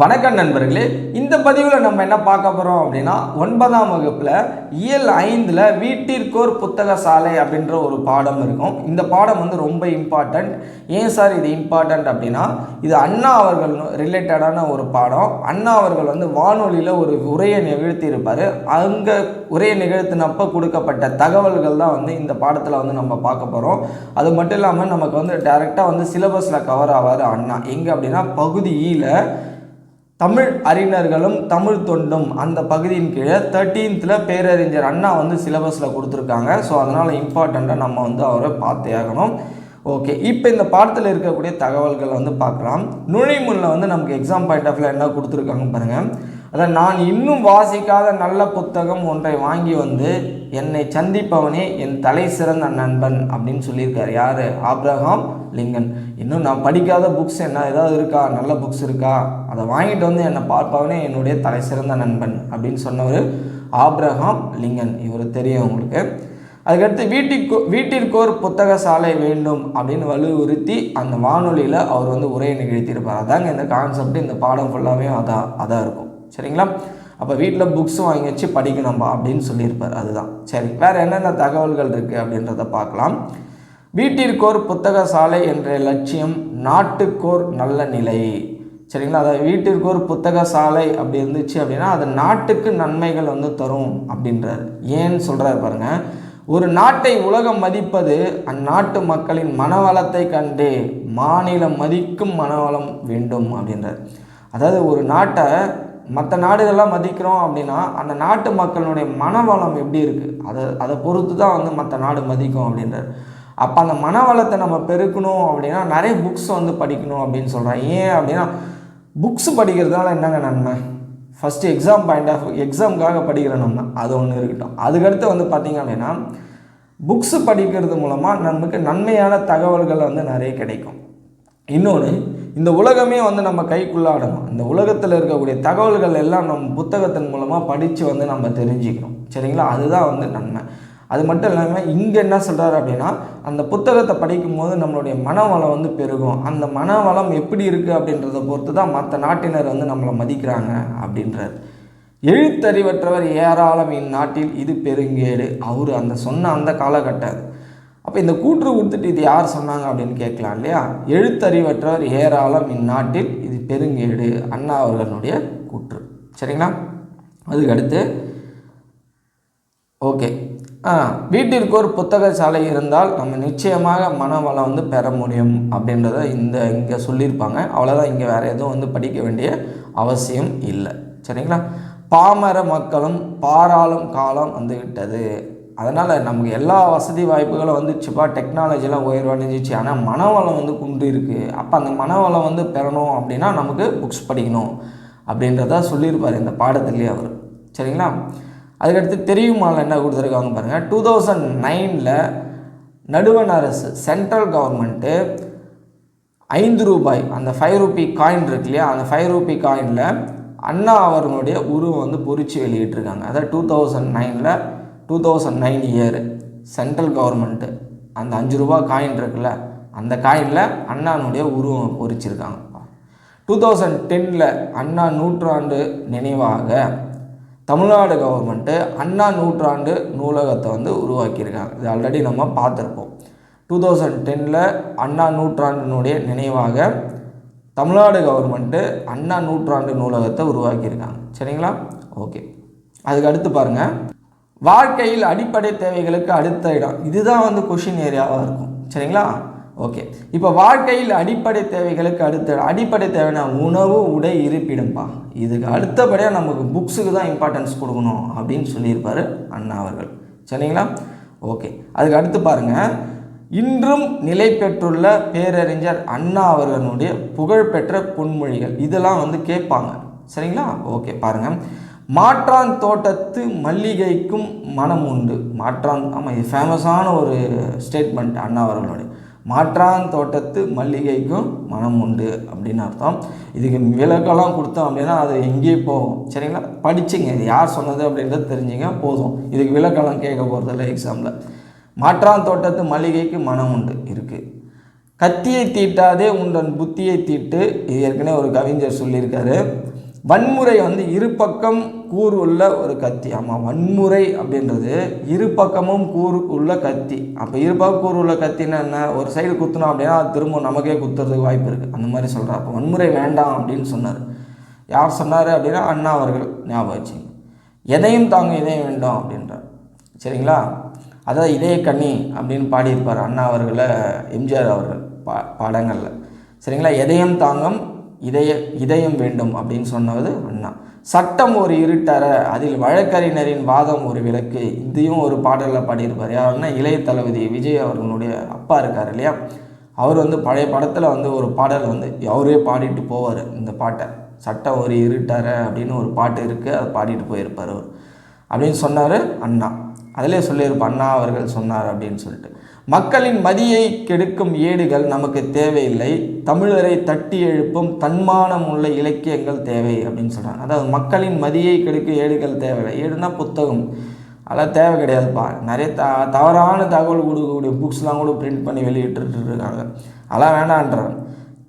வணக்கம் நண்பர்களே இந்த பதிவில் நம்ம என்ன பார்க்க போகிறோம் அப்படின்னா ஒன்பதாம் வகுப்பில் இயல் ஐந்தில் வீட்டிற்கோர் புத்தக சாலை அப்படின்ற ஒரு பாடம் இருக்கும். இந்த பாடம் வந்து ரொம்ப இம்பார்ட்டண்ட் ஏன் சார் இது இம்பார்ட்டண்ட் அப்படின்னா இது அண்ணா அவர்கள் ரிலேட்டடான ஒரு பாடம். அண்ணா அவர்கள் வந்து வானொலியில் ஒரு உரையை நிகழ்த்தியிருப்பார். அங்கே உரையை நிகழ்த்தினப்போ கொடுக்கப்பட்ட தகவல்கள் தான் வந்து இந்த பாடத்தில் வந்து நம்ம பார்க்க போகிறோம் அது மட்டும் இல்லாமல் நமக்கு வந்து டைரெக்டாக வந்து சிலபஸில் கவர் ஆவார் அண்ணா. எங்கே அப்படின்னா பகுதி ஈல தமிழ் அறிஞர்களும் தமிழ் தொண்டும் அந்த பகுதியின் கீழே தேர்ட்டீன்த்தில் பேரறிஞர் அண்ணா வந்து சிலபஸில் கொடுத்துருக்காங்க. ஸோ அதனால் இம்பார்ட்டண்ட்டாக நம்ம வந்து அவரை பார்த்தே ஆகணும். ஓகே இப்போ இந்த பாடத்தில் இருக்கக்கூடிய தகவல்களை வந்து பார்க்கலாம். நுழைமுல்ல வந்து நமக்கு எக்ஸாம் பாயிண்ட் ஆஃப்ல என்ன கொடுத்துருக்காங்க பாருங்கள் அதான் நான் இன்னும் வாசிக்காத நல்ல புத்தகம் ஒன்றை வாங்கி வந்து என்னை சந்திப்பவனே என் தலை சிறந்த நண்பன் அப்படின்னு சொல்லியிருக்காரு. யார்? Abraham Lincoln. இன்னும் நான் படிக்காத புக்ஸ் என்ன ஏதாவது இருக்கா? நல்ல புக்ஸ் இருக்கா? அதை வாங்கிட்டு வந்து என்னை பார்ப்பவனே என்னுடைய தலை சிறந்த நண்பன் அப்படின்னு சொன்னவர் ஆப்ரஹாம் லிங்கன். இவர் தெரியும் உங்களுக்கு. அதுக்கடுத்து வீட்டிற்கு வீட்டிற்கோர் புத்தக சாலை வேண்டும் அப்படின்னு வலியுறுத்தி அந்த வானொலியில் அவர் வந்து உரையை நிகழ்த்தியிருப்பார். அதாங்க இந்த கான்செப்ட் இந்த பாடம் ஃபுல்லாகவே அதான் அதான் இருக்கும். சரிங்களா? அப்போ வீட்டில் புக்ஸ் வாங்கி வச்சு படிக்கணும்பா அப்படின்னு சொல்லியிருப்பார். அதுதான். சரி வேறு என்னென்ன தகவல்கள் இருக்குது அப்படின்றத பார்க்கலாம். வீட்டிற்கோர் புத்தக சாலை என்ற லட்சியம் நாட்டுக்கோர் நல்ல நிலை. சரிங்களா? அதாவது வீட்டிற்கோர் புத்தக சாலை அப்படி இருந்துச்சு அப்படின்னா அது நாட்டுக்கு நன்மைகள் வந்து தரும் அப்படின்றார். ஏன்னு சொல்கிறார் பாருங்கள் ஒரு நாட்டை உலகம் மதிப்பது அந்நாட்டு மக்களின் மனவளத்தை கண்டே மாநிலம் மதிக்கும் மனவளம் வேண்டும் அப்படின்றார். அதாவது ஒரு நாட்டை மற்ற நாடுகள்லாம் மதிக்கிறோம் அப்படின்னா அந்த நாட்டு மக்களுடைய மனவளம் எப்படி இருக்குது அதை அதை பொறுத்து தான் வந்து மற்ற நாடு மதிக்கும் அப்படின்றார். அப்போ அந்த மனவளத்தை நம்ம பெருக்கணும் அப்படின்னா நிறைய புக்ஸ் வந்து படிக்கணும் அப்படின்னு சொல்கிறேன் ஏன் அப்படின்னா புக்ஸ் படிக்கிறதுனால என்னங்க நன்மை? ஃபஸ்ட்டு எக்ஸாம் பாயிண்ட் ஆஃப் எக்ஸாமுக்காக படிக்கிற நம்ம. அது ஒன்று இருக்கட்டும். அதுக்கடுத்து வந்து பார்த்திங்க அப்படின்னா புக்ஸு படிக்கிறது மூலமாக நமக்கு நன்மையான தகவல்கள் வந்து நிறைய கிடைக்கும். இன்னொன்று இந்த உலகமே வந்து நம்ம கைக்குள்ளாடணும் இந்த உலகத்தில் இருக்கக்கூடிய தகவல்கள் எல்லாம் நம்ம புத்தகத்தின் மூலமாக படித்து வந்து நம்ம தெரிஞ்சுக்கிறோம் சரிங்களா? அதுதான் வந்து நன்மை. அது மட்டும் இல்லாமல் இங்கே என்ன சொல்கிறார் அப்படின்னா அந்த புத்தகத்தை படிக்கும்போது நம்மளுடைய மனவளம் வந்து பெருகும். அந்த மனவளம் எப்படி இருக்குது அப்படின்றத பொறுத்து தான் மற்ற நாட்டினர் வந்து நம்மளை மதிக்கிறாங்க அப்படின்றது எழுத்தறிவற்றவர் ஏராளம் இந்நாட்டில் இது பெருங்கேடு. அவர் அந்த சொன்ன அந்த காலகட்டம் அப்போ இந்த கூற்று கொடுத்துட்டு இது யார் சொன்னாங்க அப்படின்னு கேட்கலாம் இல்லையா? எழுத்தறிவற்றவர் ஏராளம் இந்நாட்டில் இது பெருங்கேடு அண்ணா அவர்களுடைய கூற்று. சரிங்களா? அதுக்கு அடுத்து ஓகே. ஆ வீட்டிற்கு ஒரு புத்தக சாலை இருந்தால் நம்ம நிச்சயமாக மனவளம் வந்து பெற முடியும் அப்படின்றத இந்த இங்கே சொல்லியிருப்பாங்க. அவ்வளோதான் இங்கே வேறு எதுவும் வந்து படிக்க வேண்டிய அவசியம் இல்லை. சரிங்களா? பாமர மக்களும் பாராளும் காலம் வந்து விட்டது அதனால் நமக்கு எல்லா வசதி வாய்ப்புகளும் வந்துச்சுப்பா டெக்னாலஜிலாம் உயர்வடைஞ்சிச்சு ஆனால் மனவளம் வந்து குண்டு இருக்குது அப்போ அந்த மனவளம் வந்து பெறணும் அப்படின்னா நமக்கு புக்ஸ் படிக்கணும் அப்படின்றத சொல்லியிருப்பார் இந்த பாடத்துலேயே அவர். சரிங்களா? அதுக்கடுத்து தெரியுமால என்ன கொடுத்துருக்காங்க பாருங்கள் டூ தௌசண்ட் நைனில் நடுவண் அரசு சென்ட்ரல் கவர்மெண்ட்டு ஐந்து ரூபாய் அந்த ஃபைவ் ரூபி காயின் இருக்கு இல்லையா? அந்த ஃபைவ் ரூபி காயினில் அண்ணா அவர்களுடைய உருவம் வந்து பொறிச்சு வெளியிட்டிருக்காங்க. அதாவது டூ தௌசண்ட் நைனில் two thousand nine year central government அந்த அஞ்சு ரூபா காயின் இருக்குல்ல அந்த காயினில் அண்ணானுடைய உருவம் பொறிச்சிருக்காங்க டூ தௌசண்ட் டென்னில் அண்ணா நூற்றாண்டு நினைவாக தமிழ்நாடு கவர்மெண்ட்டு அண்ணா நூற்றாண்டு நூலகத்தை வந்து உருவாக்கியிருக்காங்க. இது ஆல்ரெடி நம்ம பார்த்துருப்போம். டூ தௌசண்ட் டென்னில் அண்ணா நூற்றாண்டினுடைய நினைவாக தமிழ்நாடு கவர்மெண்ட்டு அண்ணா நூற்றாண்டு நூலகத்தை உருவாக்கியிருக்காங்க. சரிங்களா? ஓகே அதுக்கு அடுத்து பாருங்கள் வாழ்க்கையில் அடிப்படை தேவைகளுக்கு அடுத்த இடம். இதுதான் வந்து கொஷின் ஏரியாவாக இருக்கும். சரிங்களா? ஓகே இப்போ வாழ்க்கையில் அடிப்படை தேவைகளுக்கு அடுத்த இடம். அடிப்படை தேவையான உணவு உடை இருப்பிடும்பா இதுக்கு அடுத்தபடியாக நமக்கு புக்ஸுக்கு தான் இம்பார்ட்டன்ஸ் கொடுக்கணும் அப்படின்னு சொல்லியிருப்பார் அண்ணா அவர்கள். சரிங்களா? ஓகே அதுக்கு அடுத்து பாருங்கள் இன்றும் நிலை பெற்றுள்ள பேரறிஞர் அண்ணா அவர்களுடைய புகழ்பெற்ற பொன்மொழிகள். இதெல்லாம் வந்து கேட்பாங்க. சரிங்களா? ஓகே பாருங்கள் மாற்றான் தோட்டத்து மல்லிகைக்கும் மனம் உண்டு. மாற்றான் ஆமாம் இது ஃபேமஸான ஒரு ஸ்டேட்மெண்ட் அண்ணா அவர்களுடைய. மாற்றான் தோட்டத்து மல்லிகைக்கும் மனம் உண்டு அப்படின்னு அர்த்தம். இதுக்கு விளக்கெல்லாம் கொடுத்தோம் அப்படின்னா அது எங்கேயே போகும். சரிங்களா? படிச்சுங்க இது யார் சொன்னது அப்படின்றத தெரிஞ்சுங்க போதும். இதுக்கு விளக்கெல்லாம் கேட்க போகிறதில்ல எக்ஸாமில் மாற்றான் தோட்டத்து மல்லிகைக்கு மனம் உண்டு இருக்குது கத்தியை தீட்டாதே உண்டன் புத்தியை தீட்டு இது ஏற்கனவே ஒரு கவிஞர் சொல்லியிருக்காரு. வன்முறை வந்து இரு பக்கம் கூறு உள்ள ஒரு கத்தி. ஆமாம் வன்முறை அப்படின்றது இரு பக்கமும் கூறு உள்ள கத்தி. அப்போ இரு பக்கம் கூறு உள்ள கத்தின்னா என்ன? ஒரு சைடு குத்துனோம் அப்படின்னா அது திரும்ப நமக்கே குத்துறதுக்கு வாய்ப்பு இருக்குது அந்த மாதிரி சொல்கிறார் அப்போ வன்முறை வேண்டாம் அப்படின்னு சொன்னார். யார் சொன்னார் அப்படின்னா அண்ணா அவர்கள். ஞாபகம் வச்சுங்க எதையும் தாங்க இதையும் வேண்டும் அப்படின்றார். சரிங்களா? அதாவது இதய கண்ணி அப்படின்னு பாடியிருப்பார் அண்ணா அவர்களை எம்ஜிஆர் அவர்கள் பா பாடங்களில். சரிங்களா? எதையும் தாங்கும் இதய இதயம் வேண்டும் அப்படின்னு சொன்னது அண்ணா. சட்டம் ஒரு இருட்டற அதில் வழக்கறிஞரின் வாதம் ஒரு விளக்கு. இதையும் ஒரு பாடலில் பாடியிருப்பார். யாருன்னா இளைய தளபதி விஜய் அவர்களுடைய அப்பா இருக்கார் இல்லையா? அவர் வந்து பழைய படத்தில் வந்து ஒரு பாடல் வந்து அவரே பாடிட்டு போவார் இந்த பாட்டை. சட்டம் ஒரு இருட்டற அப்படின்னு ஒரு பாட்டு இருக்குது அதை பாடிட்டு போயிருப்பார் அவர். அப்படின்னு சொன்னார் அண்ணா. அதிலே சொல்லியிருப்பார் அண்ணா அவர்கள் சொன்னார் அப்படின்னு சொல்லிட்டு. மக்களின் மதியை கெடுக்கும் ஏடுகள் நமக்கு தேவையில்லை. தமிழரை தட்டி எழுப்பும் தன்மானம் உள்ள இலக்கியங்கள் தேவை அப்படின்னு சொல்கிறாங்க அதாவது மக்களின் மதியை கெடுக்கும் ஏடுகள் தேவையில்லை. ஏடுனா புத்தகம். அதெல்லாம் தேவை கிடையாதுப்பா. நிறைய த தவறான தகவல் கொடுக்கக்கூடிய புக்ஸ்லாம் கூட பிரிண்ட் பண்ணி வெளியிட்டு இருக்காங்க அதெல்லாம் வேண்டான்றாங்க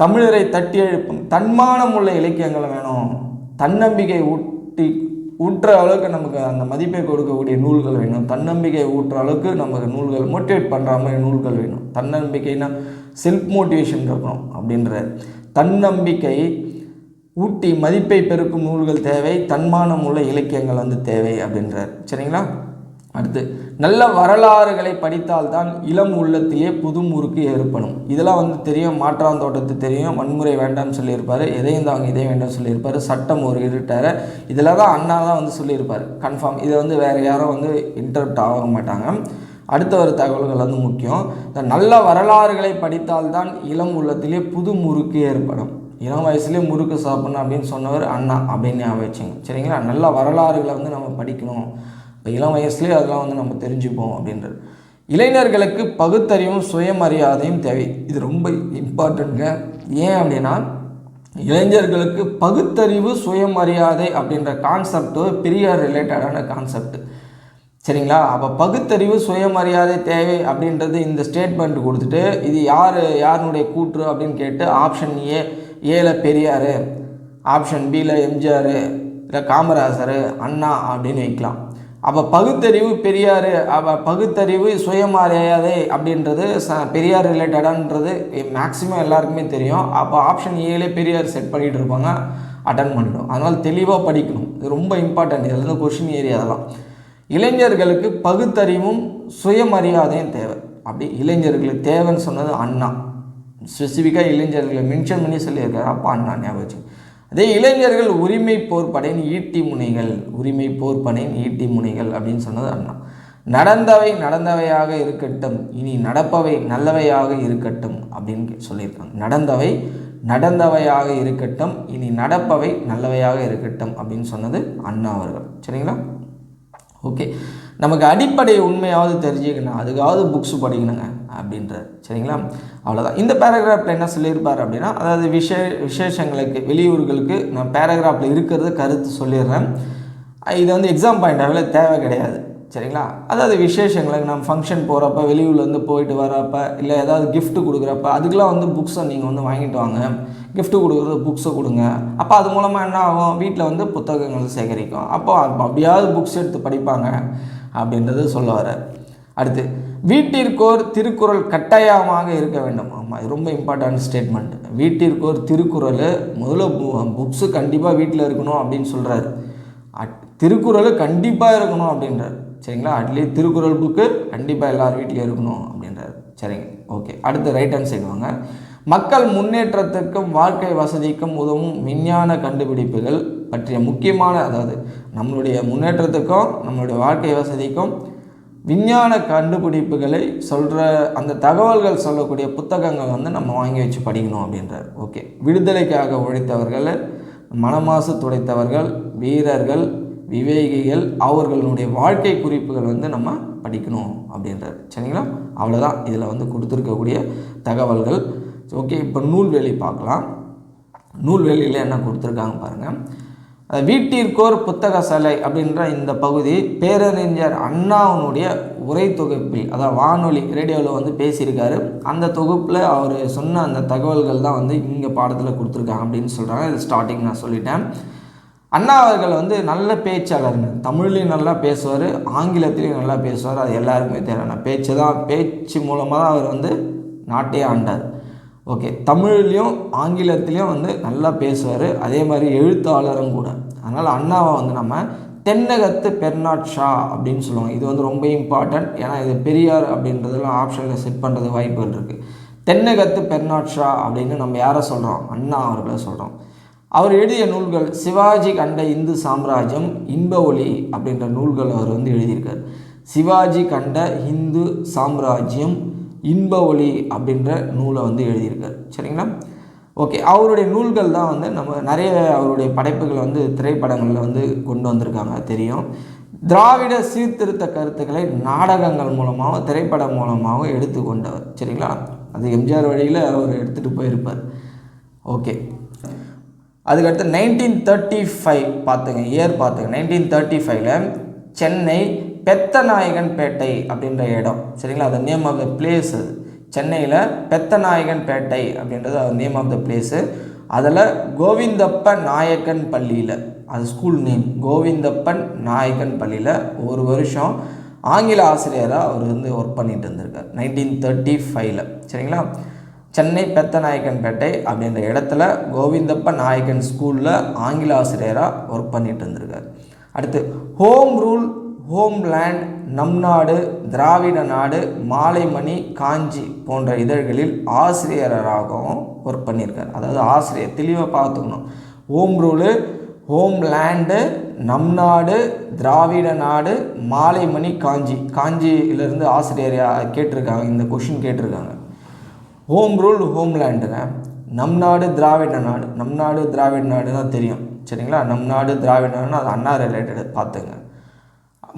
தமிழரை தட்டி எழுப்பும் தன்மானம் உள்ள இலக்கியங்கள் வேணும். தன்னம்பிக்கை ஊட்டி ஊற்ற அளவுக்கு நமக்கு அந்த மதிப்பை கொடுக்கக்கூடிய நூல்கள் வேணும். தன்னம்பிக்கை ஊற்ற அளவுக்கு நமக்கு நூல்கள் மோட்டிவேட் பண்ணுற மாதிரி நூல்கள் வேணும். தன்னம்பிக்கைனா செல்ஃப் மோட்டிவேஷன் இருக்கணும் அப்படின்ற. தன்னம்பிக்கை ஊட்டி மதிப்பை பெருக்கும் நூல்கள் தேவை. தன்மானம் உள்ள இலக்கியங்கள் வந்து தேவை அப்படின்றார். சரிங்களா? அடுத்து நல்ல வரலாறுகளை படித்தால்தான் இளம் உள்ளத்திலே புது முறுக்கு ஏற்படும். இதெல்லாம் வந்து தெரியும் மாற்றாந்தோட்டத்து தெரியும் வன்முறை வேண்டாம்னு சொல்லியிருப்பார் எதையும் தாங்க இதையும் வேண்டாம் சொல்லியிருப்பார் சட்டம் ஒரு இருட்டார். இதில் தான் அண்ணா தான் வந்து சொல்லியிருப்பார் கன்ஃபார்ம் இதை வந்து வேறு யாரும் வந்து இன்டர்ப்ட் ஆக மாட்டாங்க. அடுத்த ஒரு தகவல்கள் வந்து முக்கியம் இந்த நல்ல வரலாறுகளை படித்தால்தான் இளம் உள்ளத்திலே புது முறுக்கு ஏற்படும். இளம் வயசுலேயே முறுக்கு சாப்பிடணும் அப்படின்னு சொன்னவர் அண்ணா அப்படின்னு ஞாபகம் வச்சுங்க. சரிங்களா? நல்ல வரலாறுகளை வந்து நம்ம படிக்கணும். இளம் வயசுலேயே அதெல்லாம் வந்து நம்ம தெரிஞ்சுப்போம் அப்படின்றது. இளைஞர்களுக்கு பகுத்தறிவும் சுயமரியாதையும் தேவை. இது ரொம்ப இம்பார்ட்டண்ட்ங்க ஏன் அப்படின்னா இளைஞர்களுக்கு பகுத்தறிவு சுயமரியாதை அப்படின்ற கான்செப்ட் பெரியார் ரிலேட்டடான கான்செப்ட் சரிங்களா? அப்போ பகுத்தறிவு சுயமரியாதை தேவை அப்படின்றது இந்த ஸ்டேட்மெண்ட் கொடுத்துட்டு இது யார் யாருனுடைய கூற்று அப்படின்னு கேட்டு ஆப்ஷன் ஏ ஏல பெரியார் ஆப்ஷன் பியில் எம்ஜிஆர் இல்லை காமராசர் அண்ணா அப்படின்னு வைக்கலாம். அப்போ பகுத்தறிவு பெரியார் அப்போ பகுத்தறிவு சுயமரியாதை அப்படின்றது ச பெரியார் ரிலேட்டடான்றது மேக்ஸிமம் எல்லாருக்குமே தெரியும். அப்போ ஆப்ஷன் ஏலே பெரியார் செட் பண்ணிகிட்டு இருப்பாங்க அட்டன் பண்ணிடும். அதனால் தெளிவாக படிக்கணும். இது ரொம்ப இம்பார்ட்டன்ட் இதில் வந்து கொஷின் ஏரியா அதெல்லாம். இளைஞர்களுக்கு பகுத்தறிவும் சுயமரியாதையும் தேவை. அப்படி இளைஞர்களுக்கு தேவைன்னு சொன்னது அண்ணா. ஸ்பெசிஃபிக்காக இளைஞர்களை மென்ஷன் பண்ணி சொல்லியிருக்காரு. அப்பா அண்ணா ஞாபகம் வச்சு அதே இளைஞர்கள் உரிமை போர்ப்படையின் ஈட்டி முனைகள் உரிமை போர்ப்படையின் ஈட்டி முனைகள் அப்படின்னு சொன்னது அண்ணா நடந்தவை நடந்தவையாக இருக்கட்டும் இனி நடப்பவை நல்லவையாக இருக்கட்டும் அப்படின்னு சொல்லியிருக்காங்க. நடந்தவை நடந்தவையாக இருக்கட்டும் இனி நடப்பவை நல்லவையாக இருக்கட்டும் அப்படின்னு சொன்னது அண்ணா அவர்கள். சரிங்களா? ஓகே. நமக்கு அடிப்படை உண்மையாவது தெரிஞ்சுக்கணும். அதுக்காவது புக்ஸ் படிக்கணுங்க அப்படின்றது சரிங்களா? அவ்வளோதான் இந்த பேராகிராஃபில் என்ன சொல்லியிருப்பார் அப்படின்னா அதாவது விஷே விசேஷங்களுக்கு வெளியூர்களுக்கு நான் பேராகிராஃபில் இருக்கிறத கருத்து சொல்லிடுறேன். இது வந்து எக்ஸாம் பாயிண்ட் ஆஃபில் தேவை கிடையாது. சரிங்களா? அதாவது விசேஷங்களுக்கு நம்ம ஃபங்க்ஷன் போகிறப்ப வெளியூர்லேருந்து போயிட்டு வரப்ப இல்லை ஏதாவது கிஃப்ட்டு கொடுக்குறப்ப அதுக்கெலாம் வந்து புக்ஸை நீங்கள் வந்து வாங்கிட்டு வாங்க. கிஃப்ட்டு கொடுக்குறது புக்ஸை கொடுங்க. அப்போ அது மூலமாக என்ன ஆகும்? வீட்டில் வந்து புத்தகங்கள் சேகரிக்கும். அப்போ அப்படியாவது புக்ஸ் எடுத்து படிப்பாங்க. அப்படின்றது சொல்ல வர்றார். அடுத்து வீட்டிற்கோர் திருக்குறள் கட்டாயமாக இருக்க வேண்டும். ஆமாம் இது ரொம்ப இம்பார்ட்டன்ட் ஸ்டேட்மெண்ட் வீட்டிற்கோர் திருக்குறள் முதல்ல புக்ஸு கண்டிப்பாக வீட்டில் இருக்கணும் அப்படின்னு சொல்கிறாரு அட் திருக்குறள் கண்டிப்பாக இருக்கணும் அப்படின்றார். சரிங்களா? அட்லீஸ்ட் திருக்குறள் புக்கு கண்டிப்பாக எல்லார் வீட்லேயும் இருக்கணும் அப்படின்றார். சரிங்க ஓகே அடுத்து ரைட் ஹேண்ட் சைடு வாங்க. மக்கள் முன்னேற்றத்திற்கும் வாழ்க்கை வசதிக்கும் உதவும் விஞ்ஞான கண்டுபிடிப்புகள் பற்றிய முக்கியமான அதாவது நம்மளுடைய முன்னேற்றத்துக்கும் நம்மளுடைய வாழ்க்கை வசதிக்கும் விஞ்ஞான கண்டுபிடிப்புகளை சொல்கிற அந்த தகவல்கள் சொல்லக்கூடிய புத்தகங்கள் வந்து நம்ம வாங்கி வச்சு படிக்கணும் அப்படின்றார். ஓகே. விடுதலைக்காக உழைத்தவர்கள் மனமாசு துடைத்தவர்கள் வீரர்கள் விவேகிகள் அவர்களுடைய வாழ்க்கை குறிப்புகள் வந்து நம்ம படிக்கணும் அப்படின்றார். சரிங்களா? அவ்வளோதான் இதில் வந்து கொடுத்துருக்கக்கூடிய தகவல்கள். ஓகே. இப்போ நூல்வேலி பார்க்கலாம். நூல்வேலியில் என்ன கொடுத்துருக்காங்க பாருங்கள் வீட்டிற்கோர் புத்தக சாலை அப்படின்ற இந்த பகுதி பேரறிஞர் அண்ணாவினுடைய உரை தொகுப்பில் அதாவது வானொலி ரேடியோவில் வந்து பேசியிருக்காரு. அந்த தொகுப்பில் அவர் சொன்ன அந்த தகவல்கள் தான் வந்து இங்கே பாடத்தில் கொடுத்துருக்காங்க அப்படின்னு சொல்கிறாங்க இது ஸ்டார்டிங் நான் சொல்லிட்டேன். அண்ணா அவர்கள் வந்து நல்ல பேச்சாளருங்க. தமிழ்லையும் நல்லா பேசுவார் ஆங்கிலத்திலையும் நல்லா பேசுவார். அது எல்லாருக்குமே தேவையான பேச்சு தான் பேச்சு மூலமாக தான் அவர் வந்து நாட்டையே ஆண்டார். ஓகே தமிழ்லேயும் ஆங்கிலத்திலையும் வந்து நல்லா பேசுவார். அதே மாதிரி எழுத்தாளரும் கூட. அதனால் அண்ணாவை வந்து நம்ம தென்னகத்து பெர்னாட் ஷா அப்படின்னு சொல்லுவாங்க. இது வந்து ரொம்ப இம்பார்ட்டன்ட் ஏன்னா இது பெரியார் அப்படின்றதெல்லாம் ஆப்ஷனில் செட் பண்ணுறது வாய்ப்புகள் இருக்குது தென்னகத்து பெர்னாட் ஷா அப்படின்னு நம்ம யாரை சொல்கிறோம் அண்ணா அவர்களை சொல்கிறோம் அவர் எழுதிய நூல்கள் சிவாஜி கண்ட இந்து சாம்ராஜ்யம் இன்ப ஒளி அப்படின்ற நூல்கள் அவர் வந்து எழுதியிருக்கார். சிவாஜி கண்ட இந்து சாம்ராஜ்யம் இன்ப ஒளி அப்படின்ற நூலை வந்து எழுதியிருக்கார். சரிங்களா? ஓகே அவருடைய நூல்கள் தான் வந்து நம்ம நிறைய அவருடைய படைப்புகளை வந்து திரைப்படங்களில் வந்து கொண்டு வந்திருக்காங்க தெரியும். திராவிட சீர்திருத்த கருத்துக்களை நாடகங்கள் மூலமாகவும் திரைப்படம் மூலமாகவும் எடுத்துக்கொண்டவர். சரிங்களா? அது எம்ஜிஆர் வழியில் அவர் எடுத்துகிட்டு போயிருப்பார். ஓகே. அதுக்கடுத்து நைன்டீன் தேர்ட்டி ஃபைவ் பார்த்துங்க இயர் பார்த்துங்க நைன்டீன் தேர்ட்டி ஃபைவ்ல சென்னை பெத்தநாயகன்பேட்டை அப்படின்ற இடம். சரிங்களா? அது நேம் ஆஃப் த பிளேஸ் அது சென்னையில் பெத்தநாயகன் பேட்டை அப்படின்றது அது நேம் ஆஃப் த பிளேஸு அதில் கோவிந்தப்ப நாயக்கன் பள்ளியில் அது ஸ்கூல் நேம் கோவிந்தப்பன் நாயக்கன் பள்ளியில் ஒரு வருஷம் ஆங்கில ஆசிரியராக அவர் வந்து ஒர்க் பண்ணிட்டு இருந்திருக்கார். நைன்டீன் தேர்ட்டி ஃபைவ்ல சரிங்களா? சென்னை பெத்தநாயக்கன்பேட்டை அப்படின்ற இடத்துல கோவிந்தப்ப நாயக்கன் ஸ்கூலில் ஆங்கில ஆசிரியராக ஒர்க் பண்ணிட்டு இருந்திருக்கார். அடுத்து ஹோம் ரூல் ஹோம் லேண்ட் நம் நாடு திராவிட நாடு மாலைமணி காஞ்சி போன்ற இதழ்களில் ஆசிரியராகவும் ஒர்க் பண்ணியிருக்கார். அதாவது ஆசிரியர் தெளிவாக பார்த்துக்கணும். ஹோம் ரூலு ஹோம் லேண்டு நம் நாடு திராவிட நாடு மாலைமணி காஞ்சி. காஞ்சியிலேருந்து ஆசிரியர் கேட்டிருக்காங்க இந்த கொஷின் கேட்டிருக்காங்க. ஹோம் ரூல் ஹோம் லேண்டுங்க நம் நாடு திராவிட நாடு. நம் நாடு திராவிட நாடு தான் தெரியும். சரிங்களா? நம் நாடு திராவிட நாடுன்னு அது அண்ணா ரிலேட்டடு பார்த்துங்க.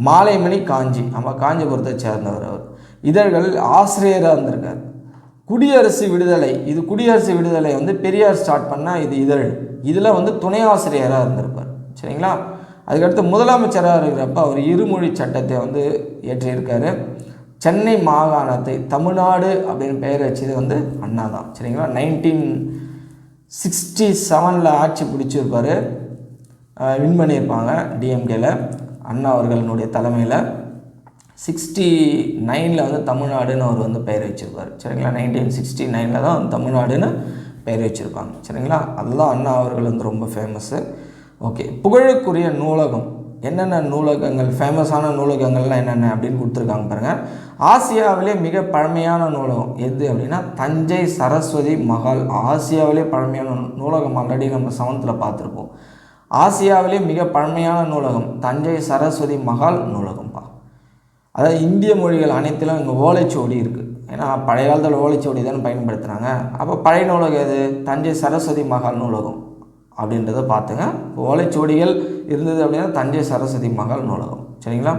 மாலைமணி காஞ்சி நம்ம காஞ்சிபுரத்தை சேர்ந்தவர் அவர். இதழ்கள் ஆசிரியராக இருந்திருக்கார். குடியரசு விடுதலை இது குடியரசு விடுதலை வந்து பெரியார் ஸ்டார்ட் பண்ணால் இது இதழ். இதில் வந்து துணை ஆசிரியராக இருந்திருப்பார். சரிங்களா? அதுக்கடுத்து முதலமைச்சராக இருக்கிறப்ப அவர் இருமொழி சட்டத்தை வந்து இயற்றியிருக்காரு. சென்னை மாகாணத்தை தமிழ்நாடு அப்படின்னு பெயர் வச்சது வந்து அண்ணா தான். சரிங்களா? நைன்டீன் சிக்ஸ்டி செவனில் ஆட்சி பிடிச்சிருப்பார். வின் பண்ணியிருப்பாங்க டிஎம்கேல அண்ணா அவர்களினுடைய தலைமையில் சிக்ஸ்டி நைனில் வந்து தமிழ்நாடுன்னு அவர் வந்து பெயர் வச்சுருப்பார். சரிங்களா? நைன்டீன் சிக்ஸ்டி நைனில் தான் தமிழ்நாடுன்னு பெயர் வச்சுருப்பாங்க. சரிங்களா? அதுதான் அண்ணா அவர்கள் வந்து ரொம்ப ஃபேமஸ்ஸு ஓகே புகழுக்குரிய நூலகம். என்னென்ன நூலகங்கள்? ஃபேமஸான நூலகங்கள்லாம் என்னென்ன அப்படின்னு கொடுத்துருக்காங்க பாருங்கள் ஆசியாவிலே மிக பழமையான நூலகம் எது அப்படின்னா தஞ்சை சரஸ்வதி மகால் ஆசியாவிலே பழமையான நூலகம் ஆல்ரெடி நம்ம செவன்த்தில் பார்த்துருப்போம். ஆசியாவிலே மிக பழமையான நூலகம் தஞ்சை சரஸ்வதி மகால் நூலகம்ப்பா அதாவது இந்திய மொழிகள் அனைத்திலும் இங்கே ஓலைச்சுவடி இருக்குது ஏன்னா பழைய காலத்தில் ஓலைச்சுவடி தானே பயன்படுத்துகிறாங்க அப்போ பழைய நூலகம் எது? தஞ்சை சரஸ்வதி மகால் நூலகம் அப்படின்றத பார்த்துங்க. ஓலைச்சுவடிகள் இருந்தது அப்படின்னா தஞ்சை சரஸ்வதி மகால் நூலகம். சரிங்களா?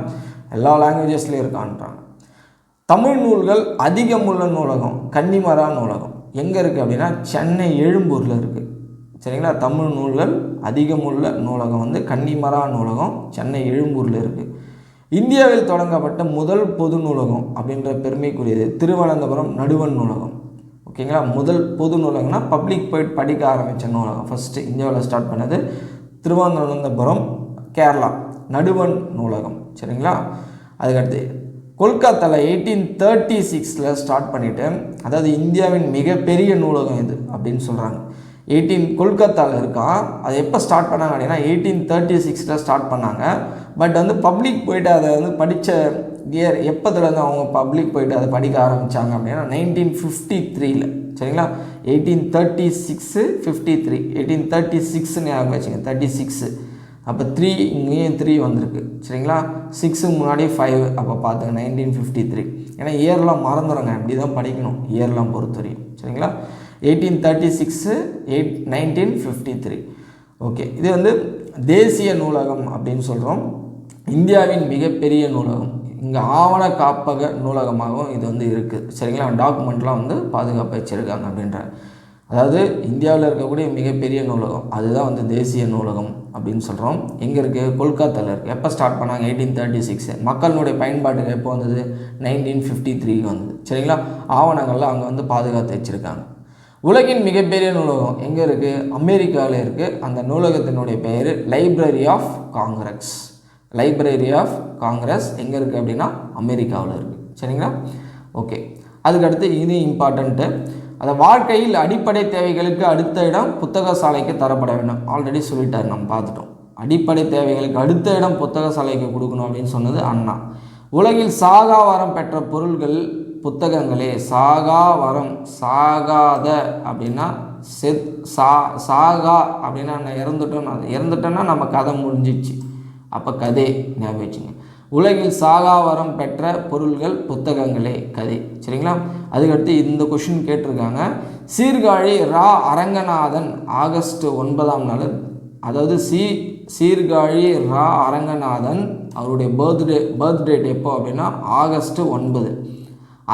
எல்லா லாங்குவேஜஸ்லேயும் இருக்கான்றாங்க. தமிழ் நூல்கள் அதிகமுள்ள நூலகம் கன்னிமரா நூலகம். எங்கே இருக்குது அப்படின்னா சென்னை எழும்பூரில் இருக்குது சரிங்களா? தமிழ் நூல்கள் அதிகமுள்ள நூலகம் வந்து கன்னிமரா நூலகம் சென்னை எழும்பூரில் இருக்குது இந்தியாவில் தொடங்கப்பட்ட முதல் பொது நூலகம் அப்படின்ற பெருமைக்குரியது திருவனந்தபுரம் நடுவன் நூலகம். ஓகேங்களா? முதல் பொது நூலகம்னா பப்ளிக் போயிட்டு படிக்க ஆரம்பித்த நூலகம். ஃபஸ்ட்டு இந்தியாவில் ஸ்டார்ட் பண்ணது திருவனந்தபுரம் கேரளா. நடுவன் நூலகம். சரிங்களா? அதுக்கடுத்து கொல்கத்தாவில் எயிட்டீன் தேர்ட்டி சிக்ஸில் ஸ்டார்ட் பண்ணிவிட்டு அதாவது இந்தியாவின் மிகப்பெரிய நூலகம் இது அப்படின்னு சொல்கிறாங்க எயிட்டீன் கொல்கத்தாவில் இருக்கான். அது எப்போ ஸ்டார்ட் பண்ணாங்க அப்படின்னா எயிட்டீன் தேர்ட்டி சிக்ஸில் ஸ்டார்ட் பண்ணாங்க. பட் வந்து பப்ளிக் போயிட்டு அதை வந்து படித்த இயர் எப்போதுலேருந்து அவங்க பப்ளிக் போயிட்டு அதை படிக்க ஆரம்பித்தாங்க அப்படின்னா நைன்டீன் ஃபிஃப்டி த்ரீல சரிங்களா? Eighteen thirty six fifty three eighteen thirty சிக்ஸ்னு ஞாபகம் வச்சுங்க தேர்ட்டி சிக்ஸு அப்போ த்ரீ இங்கேயும் த்ரீ வந்திருக்கு. சரிங்களா? சிக்ஸுக்கு முன்னாடி ஃபைவ் அப்போ பார்த்துங்க நைன்டீன் ஃபிஃப்டி த்ரீ ஏன்னா இயர்லாம் மறந்துடுங்க இப்படி தான் படிக்கணும் இயர்லாம் பொறுத்த வரையும் சரிங்களா? Eighteen thirty six eight nineteen fifty three okay இது வந்து தேசிய நூலகம் அப்படின்னு சொல்கிறோம் இந்தியாவின் மிகப்பெரிய நூலகம். இங்கே ஆவண காப்பக நூலகமாகவும் இது வந்து இருக்குது சரிங்களா? டாக்குமெண்ட்லாம் வந்து பாதுகாப்பு வச்சுருக்காங்க அப்படின்ற. அதாவது இந்தியாவில் இருக்கக்கூடிய மிகப்பெரிய நூலகம். அதுதான் வந்து தேசிய நூலகம் அப்படின்னு சொல்கிறோம் எங்கே இருக்குது கொல்கத்தாவில் இருக்குது எப்போ ஸ்டார்ட் பண்ணாங்க? எயிட்டீன் தேர்ட்டி சிக்ஸ் மக்களுடைய பயன்பாட்டுக்கு எப்போ வந்தது? நைன்டீன் ஃபிஃப்டி த்ரீக்கு வந்தது. சரிங்களா? ஆவணங்கள்லாம் அங்கே வந்து பாதுகாத்து வச்சுருக்காங்க. உலகின் மிகப்பெரிய நூலகம் எங்கே இருக்குது அமெரிக்காவில் இருக்குது அந்த நூலகத்தினுடைய பெயர் Library of Congress Library of Congress எங்கே இருக்குது அப்படின்னா அமெரிக்காவில் இருக்குது சரிங்களா? ஓகே அதுக்கடுத்து இது இம்பார்ட்டண்ட்டு அந்த வாழ்க்கையில் அடிப்படை தேவைகளுக்கு அடுத்த இடம் புத்தக சாலைக்கு தரப்பட வேண்டும். ஆல்ரெடி சொல்லிட்டார் நம்ம பார்த்துட்டோம். அடிப்படை தேவைகளுக்கு அடுத்த இடம் புத்தக சாலைக்கு கொடுக்கணும் அப்படின்னு சொன்னது அண்ணா. உலகில் சாகாவாரம் பெற்ற பொருள்கள் புத்தகங்களே சாகா வரம் சாகாத அப்படின்னா செத் சா சாகா அப்படின்னா நான் இறந்துட்டோம் அது இறந்துட்டோன்னா நம்ம கதை முடிஞ்சிச்சு. அப்போ கதை ஞாபகம் வச்சுங்க. உலகில் சாகாவரம் பெற்ற பொருள்கள் புத்தகங்களே கதை. சரிங்களா? அதுக்கடுத்து இந்த கொஷின் கேட்டிருக்காங்க. சீர்காழி ரா அரங்கநாதன் ஆகஸ்ட் ஒன்பதாம் நாள். அதாவது சி சீர்காழி ரா அரங்கநாதன் அவருடைய பர்த்டே பர்த்டேட் எப்போ அப்படின்னா ஆகஸ்ட் ஒன்பது.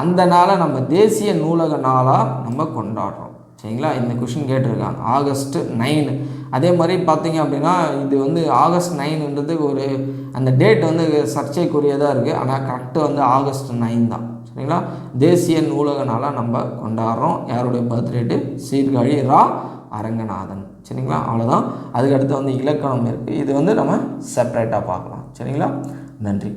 அந்த நாளை நம்ம தேசிய நூலக நாளாக நம்ம கொண்டாடுறோம். சரிங்களா? இந்த கொஷின் கேட்டிருக்காங்க. ஆகஸ்ட் நைனு அதே மாதிரி பார்த்தீங்க அப்படின்னா இது வந்து ஆகஸ்ட் நைனுன்றது ஒரு அந்த டேட் வந்து சர்ச்சைக்குரியதாக இருக்குது ஆனால் கரெக்டு வந்து ஆகஸ்ட் நைன் தான். சரிங்களா? தேசிய நூலக நாளாக நம்ம கொண்டாடுறோம். யாருடைய பர்த்டேட்டு சீர்காழி ரா அரங்கநாதன். சரிங்களா? அவ்வளோதான் அதுக்கடுத்து வந்து இலக்கணம் இருக்குது இது வந்து நம்ம செப்பரேட்டாக பார்க்கலாம். சரிங்களா? நன்றி.